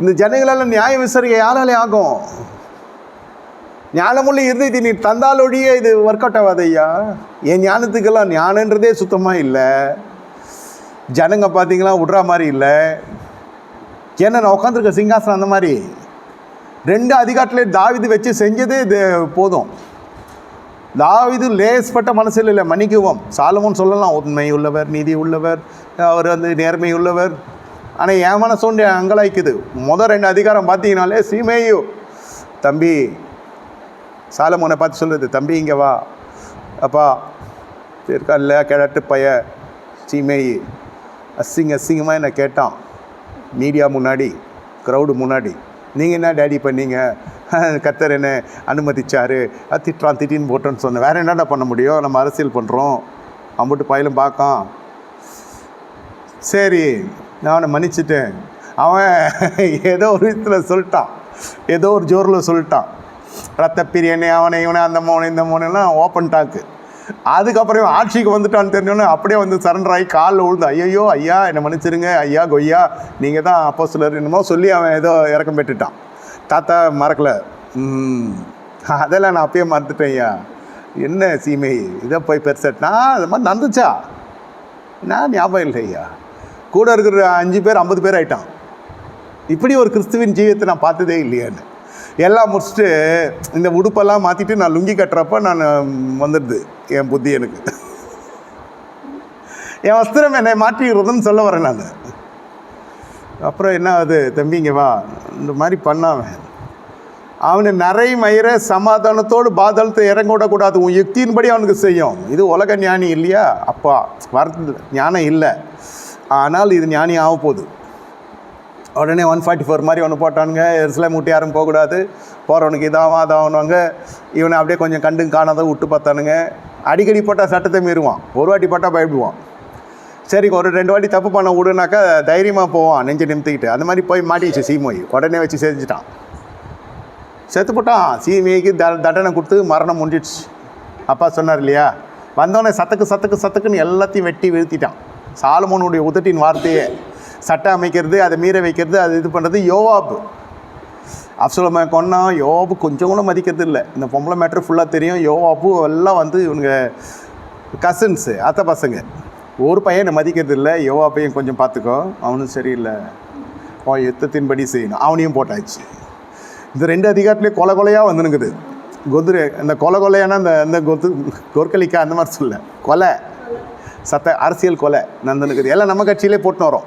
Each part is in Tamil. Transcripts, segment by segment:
இந்த ஜனங்களால் நியாயம் விசாரிக்க யாராலே ஆகும்? ஞானமுள்ள இருந்தது நீ தந்தாலொழிய இது ஒர்க் அவுட் ஆகாது ஐயா. என் ஞானத்துக்கெல்லாம் ஞானன்றதே சுத்தமாக இல்லை. ஜனங்க பார்த்தீங்களா விட்ற மாதிரி இல்லை. ஏன்னா நான் உட்காந்துருக்க சிங்காசனம் அந்த மாதிரி. ரெண்டு அதிகாரத்திலே தாவிது வச்சு செஞ்சதே இது போதும். தாவிது லேஸ்பட்ட மனசில் இல்லை மன்னிக்குவோம். சாலமோன் சொல்லலாம் உண்மை உள்ளவர் நீதி உள்ளவர் அவர் வந்து நேர்மை உள்ளவர் ஆனால் என் மனசு அங்கலாய்க்குது. முதல் ரெண்டு அதிகாரம் பார்த்தீங்கனாலே சீமேயு. தம்பி சாலமோனை பார்த்து சொல்லுது தம்பி இங்கே வா. அப்பா இருக்கல்ல கிழட்டு பைய சீமேயி. அசிங்க அசிங்கமாக என்னை கேட்டான். மீடியா முன்னாடி க்ரௌடு முன்னாடி. நீங்கள் என்ன டேடி பண்ணீங்க? கத்தர் என்ன அனுமதிச்சாரு. திட்டான் திட்டின்னு போட்டோன்னு சொன்னேன். வேறு என்னடா பண்ண முடியும்? நம்ம அரசியல் பண்ணுறோம் அம்புட்டு பயிலும் பார்க்கான். சரி நான் அவனை மன்னிச்சிட்டேன். அவன் ஏதோ ஒரு விதத்தில் சொல்லிட்டான். ஏதோ ஒரு ஜோரில் சொல்லிட்டான். ரத்த பிரியனை அவனை இவனை அந்த மோனை இந்த மோனெல்லாம் ஓப்பன் டாக்கு அதுக்கப்புறம் ஆட்சிக்கு வந்துட்டான்னு தெரிஞ்சோன்னே அப்படியே வந்து சரண்டர் ஆகி காலில் விழுந்து ஐயோ ஐயா என்னை மன்னிச்சிருங்க ஐயா கொய்யா நீங்கள் தான் அப்போ சிலர் என்னமோ சொல்லி அவன் ஏதோ இறக்கம் பெற்றுட்டான். தாத்தா மறக்கலை. அதெல்லாம் நான் அப்பயே மறந்துட்டேன் ஐயா. என்ன சீமை இதை போய் பெருசட்னா அது மாதிரி நடந்துச்சா? நான் ஞாபகம் இல்லை ஐயா கூட இருக்கிற அஞ்சு பேர் ஐம்பது பேர் ஆயிட்டான். இப்படி ஒரு கிறிஸ்துவின் ஜீவியத்தை நான் பார்த்ததே இல்லையான்னு. எல்லாம் முடிச்சுட்டு இந்த உடுப்பெல்லாம் மாற்றிட்டு நான் லுங்கி கட்டுறப்ப நான் வந்துடுது. என் புத்தி எனக்கு. என் வஸ்திரம் என்னை மாற்றிக்கிறதுன்னு சொல்ல வரேன் நான். அப்புறம் என்ன ஆகுது? தம்பிங்க வா. இந்த மாதிரி பண்ணாவன் அவனை. நிறை மயிர சமாதானத்தோடு பாதளத்தை இறங்கிவிடக்கூடாது உன் யுக்தியின்படி அவனுக்கு செய்யும். இது உலக ஞானி இல்லையா? அப்பா வரது ஞானம் இல்லை. ஆனால் இது ஞானி ஆக போகுது. உடனே ஒன் ஃபார்ட்டி ஃபோர் மாதிரி ஒன்று போட்டானுங்க. எரிசலாம் விட்டு யாரும் போகக்கூடாது. போகிறவனுக்கு இதாகும் அதாகணுவாங்க இவனை அப்படியே கொஞ்சம் கண்டு காணாத விட்டு பார்த்தானுங்க. அடிக்கடி போட்டால் சட்டத்தை மீறுவான். ஒரு வாட்டி போட்டால் பயப்படுவான். சரி ஒரு ரெண்டு வாட்டி தப்பு பண்ண விடுனாக்கா தைரியமாக போவான் நெஞ்சு நிமித்திக்கிட்டு. அந்த மாதிரி போய் மாட்டிச்சு சீமோய் உடனே வச்சு செஞ்சுட்டான். செத்து போட்டான். சீமைக்கு த தண்டனை கொடுத்து மரணம் முடிஞ்சிடுச்சு அப்பா சொன்னார் இல்லையா? வந்தோடனே சத்துக்கு சத்துக்கு சத்துக்குன்னு எல்லாத்தையும் வெட்டி வீழ்த்திட்டான். சாலமோனுடைய உதட்டின் வார்த்தையே. சட்டம் அமைக்கிறது அதை மீற வைக்கிறது அது இது பண்ணுறது யோவாப்பு அப்சலமை கொன்னா யோவாப்பு கொஞ்சம் கூட மதிக்கிறது இல்லை. இந்த பொம்பளை மேட்ரு ஃபுல்லாக தெரியும். யோவாப்பு எல்லாம் வந்து இவனுங்க கசின்ஸு அத்தை பசங்க. ஒரு பையனை மதிக்கிறது இல்லை. யோவாப்பையும் கொஞ்சம் பார்த்துக்கோ. அவனும் சரியில்லை. அவன் யுத்தத்தின்படி செய்யணும். அவனையும் போட்டாச்சு. இந்த ரெண்டு அதிகாரத்துலேயே கொலை கொலையாக வந்துனுக்குது கொதுரு இந்த கொலை கொலையான அந்த அந்த கொத்து கொற்கலிக்கா அந்த மாதிரி சொல்ல. கொலை. சத்த அரசியல் கொலை நந்தனுக்கு எல்லாம் நம்ம கட்சியிலே போட்டுன்னு வரோம்.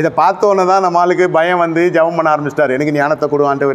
இதை பார்த்தோன்னே தான் நம்ம ஆளுக்கு பயம் வந்து ஜெபம் பண்ண ஆரம்பிச்சிட்டார். எனக்கு ஞானத்தை கொடுவான்ட்டு